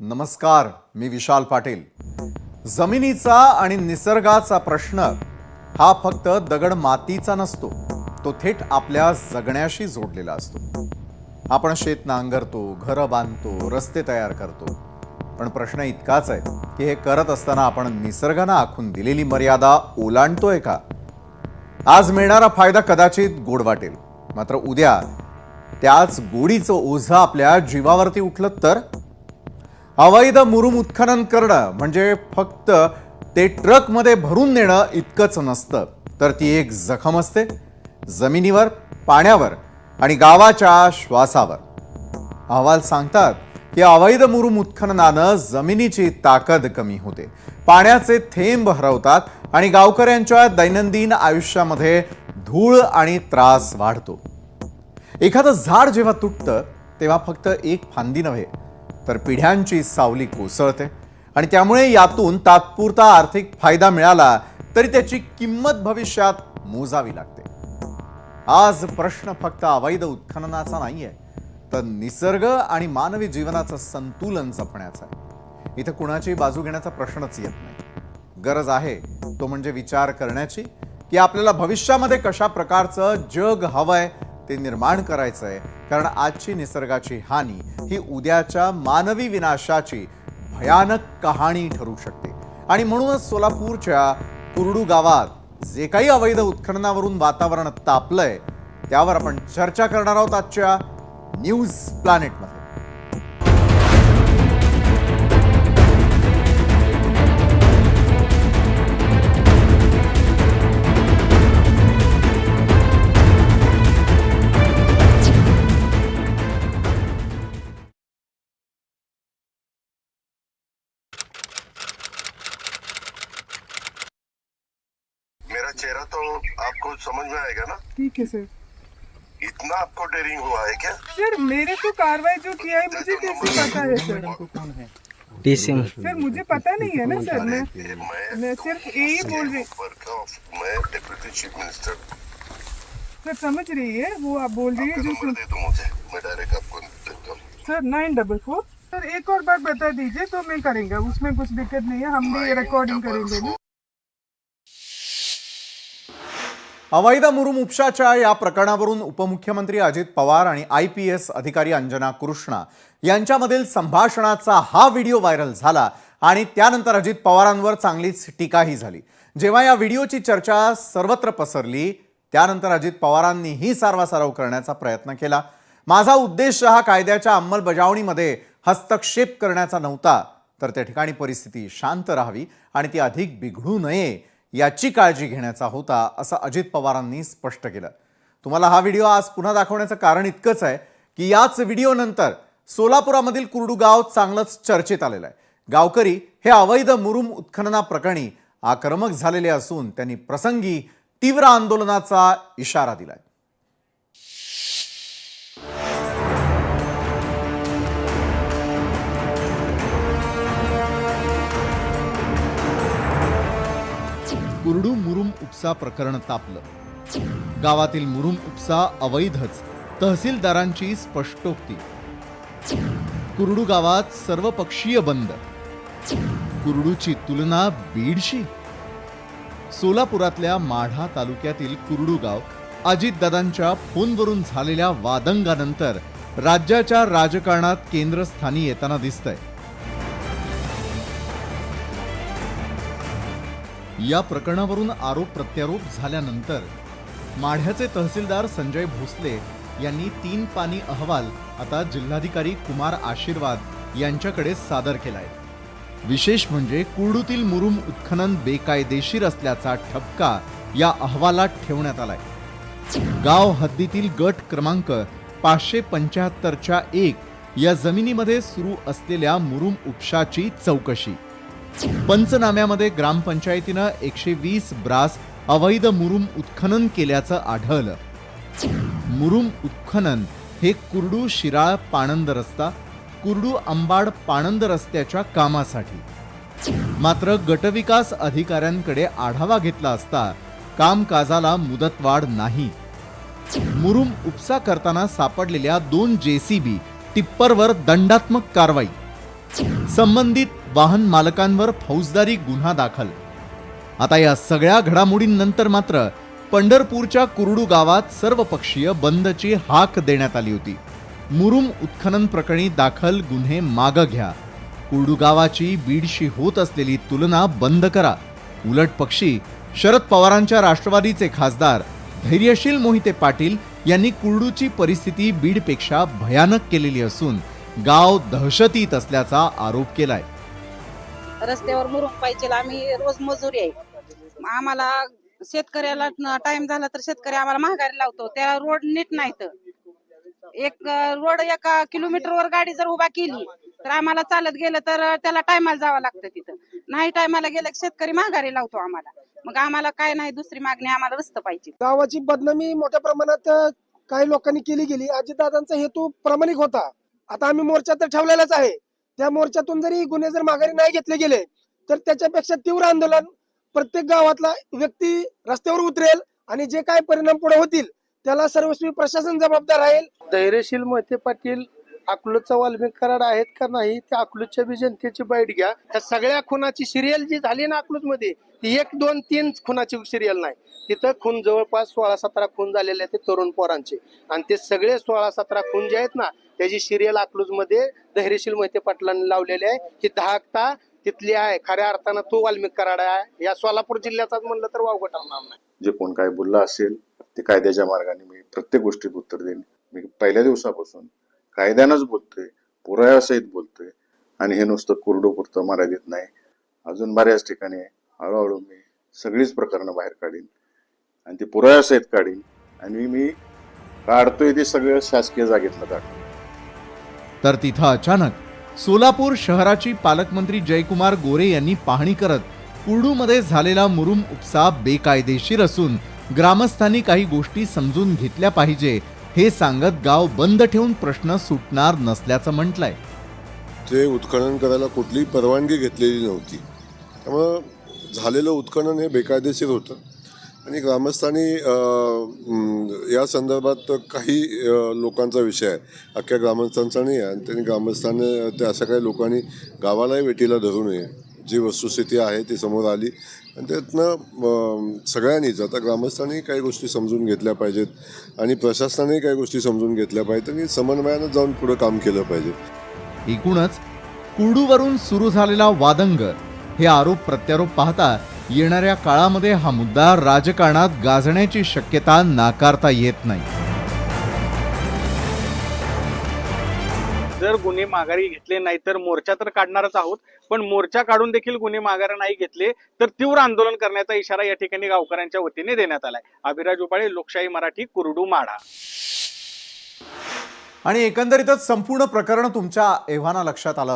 नमस्कार मी विशाल पाटील. जमिनीचा आणि निसर्गाचा प्रश्न हा फक्त दगड मातीचा नसतो तो थेट आपल्या जगण्याशी जोडलेला असतो. आपण शेत नांगरतो घरं बांधतो रस्ते तयार करतो. पण प्रश्न इतकाच आहे की हे करत असताना आपण निसर्गानं आखून दिलेली मर्यादा ओलांडतोय का? आज मिळणारा फायदा कदाचित गोड वाटेल. मात्र उद्या त्याच गोडीचं ओझं आपल्या जीवावरती उठलं तर? अवैध मुरुम उत्खनन करणं म्हणजे फक्त ते ट्रकमध्ये भरून नेणं इतकंच नसतं. तर ती एक जखम असते. जमिनीवर पाण्यावर आणि गावाच्या श्वासावर. अहवाल सांगतात की अवैध मुरुम उत्खननानं जमिनीची ताकद कमी होते. पाण्याचे थेंब हरवतात आणि गावकऱ्यांच्या दैनंदिन आयुष्यामध्ये धूळ आणि त्रास वाढतो. एखादं झाड जेव्हा तुटतं तेव्हा फक्त एक फांदी नव्हे तर पिढ्यांची सावली कोसळते. आणि त्यामुळे यातून तात्पुरता आर्थिक फायदा मिळाला तरी त्याची किंमत भविष्यात मोजावी लागते. आज प्रश्न फक्त अवैध उत्खननाचा नाहीये तर निसर्ग आणि मानवी जीवनाचं संतुलन जपण्याचा आहे. इथं कुणाची बाजू घेण्याचा प्रश्नच येत नाही. गरज आहे तो म्हणजे विचार करण्याची की आपल्याला भविष्यामध्ये कशा प्रकारचं जग हवंय ते निर्माण करायचंय कारण आजची निसर्गाची हानी ही उद्याच्या मानवी विनाशाची भयानक कहाणी ठरू शकते. आणि म्हणूनच सोलापूरच्या कुरडू गावात जे काही अवैध उत्खननावरून वातावरण तापलंय त्यावर आपण चर्चा करणार आहोत आजच्या न्यूज प्लॅनेटमध्ये. चेहरा तो आपको समझ में आएगा ना? ठीक है सर इतना आपको डेरिंग हुआ है क्या? सर मेरे को कार्रवाई जो किया है मुझे कैसे पता है सर डीसी सर मुझे पता नहीं है ना सर मैं मैं मैं सिर्फ़ यही बोल रही मैं डिप्यूटी चीफ मिनिस्टर सर समझ रही है वो आप बोल रही है जो सुन दे दो मुझे मैं डायरेक्ट आपको देता हूँ। Sir nine double four sir एक और बार बता दीजिए तो मैं करेंगे उसमें कुछ दिक्कत नहीं है हम भी रिकॉर्डिंग करेंगे ना। अवैध मुरुम उपशाच्या या प्रकरणावरून उपमुख्यमंत्री अजित पवार आणि आय पी एस अधिकारी अंजना कृष्णा यांच्यामधील संभाषणाचा हा व्हिडिओ व्हायरल झाला आणि त्यानंतर अजित पवारांवर चांगलीच टीकाही झाली. जेव्हा या व्हिडिओची चर्चा सर्वत्र पसरली त्यानंतर अजित पवारांनीही सारवासारव करण्याचा प्रयत्न केला. माझा उद्देश हा कायद्याच्या अंमलबजावणीमध्ये हस्तक्षेप करण्याचा नव्हता तर त्या ठिकाणी परिस्थिती शांत राहावी आणि ती अधिक बिघडू नये याची काळजी घेण्याचा होता असं अजित पवारांनी स्पष्ट केलं. तुम्हाला हा व्हिडिओ आज पुन्हा दाखवण्याचं कारण इतकंच आहे की याच व्हिडिओनंतर सोलापुरामधील कुरडू गाव चांगलंच चर्चेत आलेलं आहे. गावकरी हे अवैध मुरुम उत्खननाप्रकरणी आक्रमक झालेले असून त्यांनी प्रसंगी तीव्र आंदोलनाचा इशारा दिलाय. कुरडू मुरुम उपसा प्रकरण तापलं. गावातील मुरुम उपसा अवैधच तहसीलदारांची स्पष्टोक्ती. कुरडू गावात सर्वपक्षीय बंद. कुरडूची तुलना बीडशी. सोलापुरातल्या माढा तालुक्यातील कुरडू गाव अजितदादांच्या फोनवरून झालेल्या वादंगानंतर राज्याच्या राजकारणात केंद्रस्थानी येताना दिसतंय. या प्रकरणावरून आरोप प्रत्यारोप झाल्यानंतर माढ्याचे तहसीलदार संजय भोसले यांनी तीन पानी अहवाल आता जिल्हाधिकारी कुमार आशीर्वाद यांच्याकडे सादर केलाय. विशेष म्हणजे कुर्डूतील मुरुम उत्खनन बेकायदेशीर असल्याचा ठपका या अहवालात ठेवण्यात आलाय. गाव हद्दीतील गट क्रमांक पाचशे पंच्याहत्तरच्या एक या जमिनीमध्ये सुरू असलेल्या मुरुम उपशाची चौकशी. पंचनाम्यामध्ये ग्रामपंचायतीनं एकशे वीस ब्रास अवैध मुरुम उत्खनन केल्याचं आढळलं. मुरुम उत्खनन हे कुर्डू शिराळ पाणंद रस्ता कुर्डू अंबाड पाणंद रस्त्याच्या कामासाठी. मात्र गटविकास अधिकाऱ्यांकडे आढावा घेतला असता कामकाजाला मुदतवाढ नाही. मुरुम उपसा करताना सापडलेल्या दोन जेसीबी टिप्परवर दंडात्मक कारवाई. संबंधित वाहन मालकांवर फौजदारी गुन्हा दाखल. आता या सगळ्या घडामोडींनंतर मात्र पंढरपूरच्या कुरडू गावात सर्वपक्षीय बंदची हाक देण्यात आली होती. मुरुम उत्खनन प्रकरणी दाखल गुन्हे मागं घ्या. कुरडू गावाची बीडशी होत असलेली तुलना बंद करा. उलट पक्षी शरद पवारांच्या राष्ट्रवादीचे खासदार धैर्यशील मोहिते पाटील यांनी कुरडूची परिस्थिती बीडपेक्षा भयानक केलेली असून गाव दहशतीत असल्याचा आरोप केलाय. रस्त्यावर मुरुम पाहिजे आम्ही रोज मजुरी आहे. आम्हाला शेतकऱ्याला टाइम झाला तर शेतकरी आम्हाला महागारी लावतो त्या रोड नीट नाही तर एक रोड एका किलोमीटरवर गाडी जर उभा केली तर आम्हाला चालत गेलं तर त्याला टायमाला जावं लागतं तिथं. नाही टायमाला गेलं की शेतकरी महागारी लावतो आम्हाला. मग आम्हाला काय नाही दुसरी मागणी आम्हाला रस्त पाहिजे. गावाची बदनामी मोठ्या प्रमाणात काही लोकांनी केली गेली. अजितदादांचा हेतू प्रामाणिक होता. आता आम्ही मोर्चा तर ठेवलेलाच आहे. त्या मोर्चातून जरी गुन्हे जर माघारी नाही घेतले गेले तर त्याच्यापेक्षा तीव्र आंदोलन प्रत्येक गावातला व्यक्ती रस्त्यावर उतरेल आणि जे काय परिणाम पुढे होतील त्याला सर्वस्वी प्रशासन जबाबदार राहील. धैर्यशील मोहिते पाटील अकलूजचा वाल्मिक कराड आहेत का नाही ते अकलूजच्या बी जनतेची बाईट घ्या. त्या सगळ्या खुनाची सिरियल जी झाली ना अकलूजमध्ये ती एक दोन तीन खुनाची सिरियल नाही. तिथं खून जवळपास सोळा सतरा खून झालेले आहेत ते तरुण पोरांचे. आणि ते सगळे सोळा सतरा खून जे आहेत ना त्याची सिरियल अकलूजमध्ये धैर्यशील मोहिते पाटलांनी लावलेली आहे. की दहाकता तिथली आहे. खऱ्या अर्थानं तो वाल्मिक कराड आहे. या सोलापूर जिल्ह्याचाच म्हणलं तर वावगं ठरणार नाही. जे कोण काय बोललं असेल ते कायद्याच्या मार्गाने मी प्रत्येक गोष्टीत उत्तर देईन. मी पहिल्या दिवसापासून कायद्यानंच बोलतोय पुराव्यासहित बोलतोय. आणि हे नुसतं कोरडो पुरतं मर्यादित नाही. अजून बऱ्याच ठिकाणी हळूहळू मी सगळीच प्रकरणं बाहेर काढीन. आणि ती पुराव्यासहित काढीन. आणि मी काढतोय ते सगळं शासकीय जागेतलं काढतो तर तिथं अचानक सोलापूर शहराची पालकमंत्री जयकुमार गोरे यांनी पाहणी करत कुर्डूमध्ये झालेला मुरुम उपसा बेकायदेशीर असून ग्रामस्थांनी काही गोष्टी समजून घेतल्या पाहिजे हे सांगत गाव बंद ठेवून प्रश्न सुटणार नसल्याचं म्हटलंय. ते उत्खनन करायला कुठलीही परवानगी घेतलेली नव्हती. त्यामुळं झालेलं उत्खनन हे बेकायदेशीर होतं. आणि ग्रामस्थांनी या संदर्भात काही लोकांचा विषय आहे. अख्ख्या ग्रामस्थांचा नाही आहे. आणि त्यांनी ग्रामस्थांनी ते अशा काही लोकांनी गावालाही वेटीला धरू नये. जी वस्तुस्थिती आहे ती समोर आली. आणि त्यातनं सगळ्यांनीच आता ग्रामस्थांनी काही गोष्टी समजून घेतल्या पाहिजेत आणि प्रशासनाने काही गोष्टी समजून घेतल्या पाहिजेत आणि समन्वयानं जाऊन पुढं काम केलं पाहिजे. एकूणच कुर्डूवरून सुरू झालेला वादंग हे आरोप प्रत्यारोप पाहता येणाऱ्या काळामध्ये हा मुद्दा राजकारणात गाजण्याची शक्यता नाकारता येत नाही. जर गुन्हे माघारी घेतले नाही तर मोर्चा तर काढणारच आहोत. पण मोर्चा काढून देखील गुन्हे माघारी नाही घेतले तर तीव्र आंदोलन करण्याचा इशारा या ठिकाणी गावकऱ्यांच्या वतीने देण्यात आलाय. अभिराज उपाळे लोकशाही मराठी कुरडू माढा आणि एकंदरीतच संपूर्ण प्रकरण तुमच्या एव्हाना लक्षात आलं.